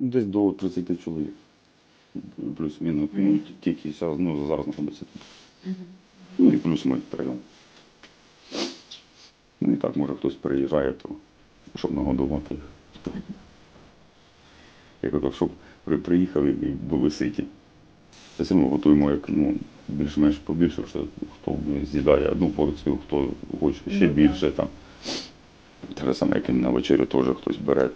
Десь до 30 чоловік. Плюс-мінус. Ну, тільки зараз, ну, зараз знаходиться тут. Ну і плюс ми втроєм. Ну і так, може хтось приїжджає, то щоб нагодувати їх. Я кажу, щоб приїхали і були ситі. Все одно готуємо як ну, більш-менш побільше, що хто з'їдає одну порцію, хто хоче ще Ну, більше. Там. Те ж саме, як і на вечерю теж хтось бере,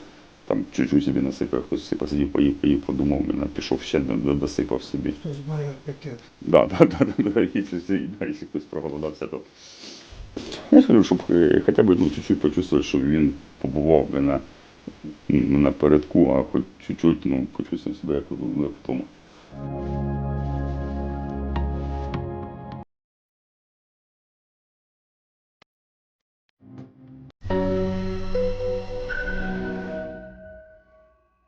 там чуть-чуть собі насипав, хтось сипав, сидів, поїв, поїв, подумав, мене пішов ще до- до- досипав собі. Хтось має пакет. Так, так, да, да, да, якщо, хтось проголодався, то. Я кажу, щоб е, хоча б ну, чуть-чуть почувствувати, що він побував би на, ну, напередку, а хоч чуть-чуть, ну, почувствував себе як в тому.